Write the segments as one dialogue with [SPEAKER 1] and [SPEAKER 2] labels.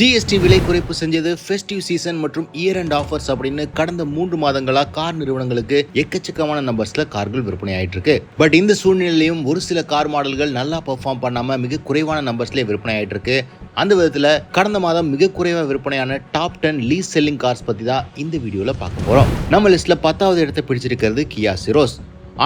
[SPEAKER 1] GST விலை குறைப்பு செஞ்சது ஃபெஸ்டிவ் சீசன் மற்றும் இயர் அண்ட் ஆஃபர்ஸ் அப்படின்னு கடந்த மூன்று மாதங்களா கார் நிறுவனங்களுக்கு எக்கச்சக்கமான நம்பர்ஸ்ல கார்கள் விற்பனை ஆயிட்டு இருக்கு பட் இந்த சூழ்நிலையிலும் ஒரு சில கார் மாடல்கள் நல்லா பெர்ஃபார்ம் பண்ணாம மிக குறைவான நம்பர்ஸ்ல விற்பனை ஆயிட்டு இருக்கு அந்த விதத்துல கடந்த மாதம் மிக குறைவா விற்பனையான top ten least selling cars பத்தி தான் இந்த வீடியோல பார்க்க போறோம். நம்ம லிஸ்ட்ல பத்தாவது இடத்தை பிடிச்சிருக்கிறது கியா சிரோஸ்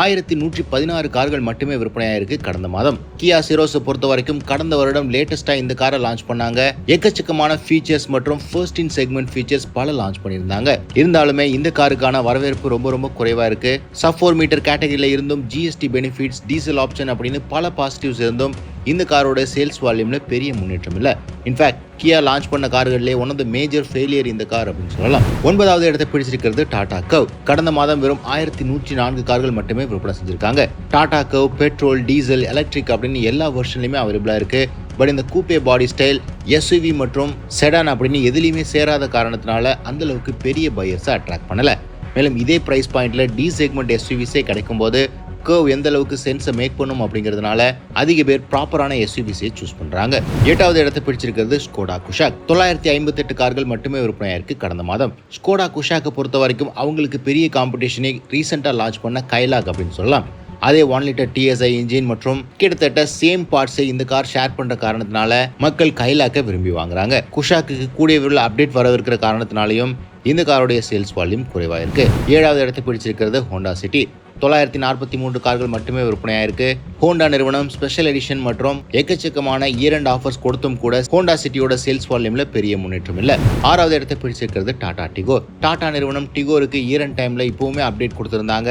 [SPEAKER 1] ஆயிரத்தி நூற்றி பதினாறு கார்கள் மட்டுமே விற்பனையாயிருக்கு கடந்த மாதம். கியா சிரோஸை பொறுத்த வரைக்கும் கடந்த வருடம் லேட்டஸ்டா இந்த காரை லான்ச் பண்ணாங்க. எக்கச்சக்கமான ஃபீச்சர்ஸ் மற்றும் ஃபர்ஸ்ட் இன் செக்மெண்ட் ஃபீச்சர்ஸ் பல லான்ச் பண்ணியிருந்தாங்க. இருந்தாலுமே இந்த காருக்கான வரவேற்பு ரொம்ப ரொம்ப குறைவா இருக்கு. சப் ஃபோர் மீட்டர் கேட்டகரியில இருந்தும் ஜிஎஸ்டி பெனிஃபிட்ஸ் டீசல் ஆப்ஷன் அப்படின்னு பல பாசிட்டிவ்ஸ் இருந்தும் இந்த காரோட சேல்ஸ் வால்யூமில் பெரிய முன்னேற்றம் இல்லை. இன்ஃபேக்ட் கியா லான்ச் பண்ண கார்கள்லேயே one of the major failure இந்த கார் அப்படின்னு சொல்லலாம். ஒன்பதாவது இடத்தை பிடிச்சிருக்கிறது டாடா கவ் கடந்த மாதம் வெறும் ஆயிரத்தி நூற்றி நான்கு கார்கள் மட்டுமே விற்பனை செஞ்சிருக்காங்க. Tata Curvv petrol diesel electric அப்படின்னு எல்லா வெர்ஷன்லையுமே அவைலபிளாக இருக்கு. பட் இந்த கூப்பே பாடி ஸ்டைல் எஸ்யூவி மற்றும் செடான் அப்படின்னு எதுலேயுமே சேராத காரணத்தினால அந்தளவுக்கு பெரிய பையர்ஸை அட்ராக்ட் பண்ணலை. மேலும் இதே பிரைஸ் பாயிண்ட்ல டி செக்மெண்ட் எஸ்யூவிஸே கிடைக்கும் போது கர்வ் எந்த அளவுக்கு சென்ஸை மேக் பண்ணும் அப்படிங்கிறதுனால அதிக பேர் ப்ராப்பரான எஸ்யூபிசியை சூஸ் பண்ணுறாங்க எட்டாவது இடத்தை பிடிச்சிருக்கிறது ஸ்கோடா குஷாக் தொள்ளாயிரத்தி ஐம்பத்தி எட்டு கார்கள் மட்டுமே விற்பனையாயிருக்கு கடந்த மாதம். ஸ்கோடா குஷாக்கை பொறுத்த வரைக்கும் அவங்களுக்கு பெரிய காம்படிஷனை ரீசெண்டாக லான்ச் பண்ண கைலாக் அப்படின்னு சொல்லலாம். அதே ஒன் லிட்டர் டிஎஸ்ஐ இன்ஜின் மற்றும் கிட்டத்தட்ட சேம் பார்ட்ஸை இந்த கார் ஷேர் பண்ற காரணத்தினால மக்கள் கைலாக்க விரும்பி வாங்குறாங்க. குஷாக்கு கூடிய விரைவில் அப்டேட் வரவிருக்கிற காரணத்தினாலையும் இந்த காரோடைய சேல்ஸ் வால்யூம் குறைவாக இருக்கு ஏழாவது இடத்தை பிடிச்சிருக்கிறது ஹோண்டா சிட்டி தொள்ளாயிரத்தி நாற்பத்தி மூன்று கார்கள் மட்டுமே விற்பனையாயிருக்கு. ஹோண்டா நிறுவனம் ஸ்பெஷல் எடிஷன் மற்றும் எக்கச்சக்கமான இரண்டு ஆஃபர்ஸ் கொடுத்தும் கூட ஹோண்டா சிட்டியோட சேல்ஸ் வால்யூம்ல பெரிய முன்னேற்றம் இல்ல. ஆறாவது இடத்தை பிடிச்சிருக்கிறது டாடா டிகோ டாடா நிறுவனம் டிகோருக்கு ஈரன் டைம்ல இப்பவுமே அப்டேட் கொடுத்திருந்தாங்க.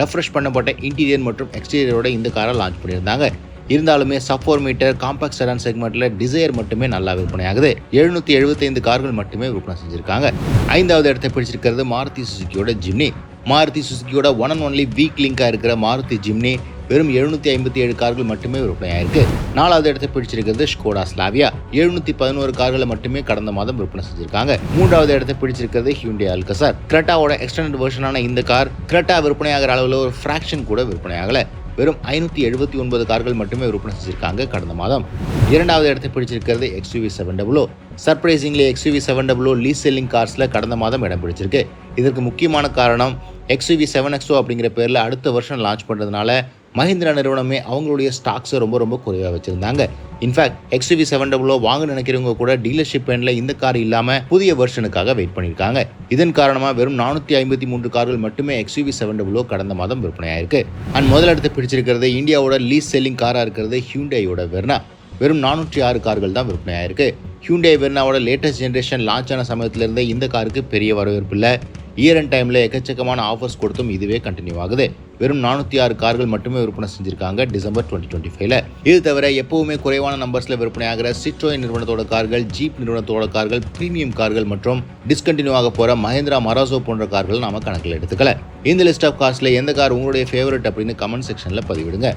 [SPEAKER 1] ரெஃப்ரெஷ் பண்ணப்பட்ட இன்டீரியர் மற்றும் எக்ஸ்டீரியரோட இந்த காரை லான்ச் பண்ணியிருந்தாங்க. இருந்தாலுமே sub four metre compact sedan செக்மெண்ட்ல Dzire மட்டுமே நல்லா விற்பனையாகுது. எழுநூத்தி எழுபத்தைந்து கார்கள் மட்டுமே விற்பனை செஞ்சிருக்காங்க. ஐந்தாவது இடத்தை பிடிச்சிருக்கிறது மாருதி சுசுக்கியோட ஜிம்னி. மாருதி சுசுக்கியோட ஒன் அண்ட் ஒன்லி வீக் லிங்காக இருக்கிற மாருதி ஜிம்னி வெறும் எழுநூத்தி ஐம்பத்தி ஏழு கார்கள் மட்டுமே விற்பனையாயிருக்கு. நாலாவது இடத்தை பிடிச்சிருக்கிறது ஸ்கோடா ஸ்லாவியா எழுநூத்தி பதினோரு கார்களை மட்டுமே கடந்த மாதம் விற்பனை செஞ்சிருக்காங்க. மூன்றாவது இடத்தை பிடிச்சிருக்கிறது ஹியூண்டே அல்கசார் கிரெட்டாவோட எக்ஸ்டெண்டட் வெர்ஷனான இந்த கார் கிரெட்டா விற்பனையாகிற அளவில் ஒரு ஃப்ராக்ஷன் கூட விற்பனையாகலை. வெறும் ஐநூற்றி எழுபத்தி ஒன்பது கார்கள் மட்டுமே விற்பனை செஞ்சிருக்காங்க கடந்த மாதம். இரண்டாவது இடத்தை பிடிச்சிருக்கிறது XUV seven double O surprisingly XUV seven double O least selling கார்ஸில் கடந்த மாதம் இடம் பிடிச்சிருக்கு. இதற்கு முக்கியமான காரணம் எக்ஸ்யூவி செவன் எக்ஸோ அப்படிங்கிற பேரில் அடுத்த வருஷம் லான்ச் பண்ணுறதுனால மஹிந்திரா நிறுவனமே அவங்களுடைய ஸ்டாக்ஸை ரொம்ப ரொம்ப குறைவாக வச்சுருந்தாங்க. In fact XUV seven double O oh வாங்க நினைக்கிறவங்க கூட டீலர்ஷிப் எண்ணில் இந்த கார் இல்லாமல் புதிய வெர்ஷனுக்காக வெயிட் பண்ணியிருக்காங்க இதன் காரணமாக வெறும் நானூற்றி ஐம்பத்தி மூன்று கார்கள் மட்டுமே எக்ஸ்யூவி செவன் டபுளோ கடந்த மாதம் விற்பனையாயிருக்கு. அண்ட் முதலிடத்தை பிடிச்சிருக்கிறது இந்தியாவோட லீஸ் செல்லிங் காராக இருக்கிறது ஹியூண்டேயோட வெர்னா வெறும் நானூற்றி ஆறு கார்கள் தான் விற்பனையாயிருக்கு. ஹியூண்டே வெர்னாவோட லேட்டஸ்ட் ஜென்ரேஷன் லான்ச் ஆன சமயத்திலிருந்தே இந்த காருக்கு பெரிய வரவேற்பு இல்லை. இயர் அண்ட் டைமில் எக்கச்சக்கமான ஆஃபர்ஸ் கொடுத்தும் இதுவே கண்டினியூ ஆகுது. வெறும் நானூற்றி ஆறு கார்கள் மட்டுமே விற்பனை செஞ்சிருக்காங்க டிசம்பர் டுவெண்ட்டி டுவெண்ட்டி ஃபைவ்ல இது தவிர எப்பவுமே குறைவான நம்பர்ஸில் விற்பனையாகிற சிட்ரோயின் நிறுவனத்தோட கார்கள் ஜீப் நிறுவனத்தோட கார்கள் பிரீமியம் கார்கள் மற்றும் டிஸ்கண்டினியூ ஆக போகிற மஹேந்திரா மராசோ போன்ற கார்கள் நாம கணக்கில் எடுத்துக்கல. இந்த லிஸ்ட் ஆஃப் கார்ஸில் எந்த கார் உங்களுடைய ஃபேவரட் அப்படின்னு கமெண்ட் செக்ஷனில் பதிவிடுங்க.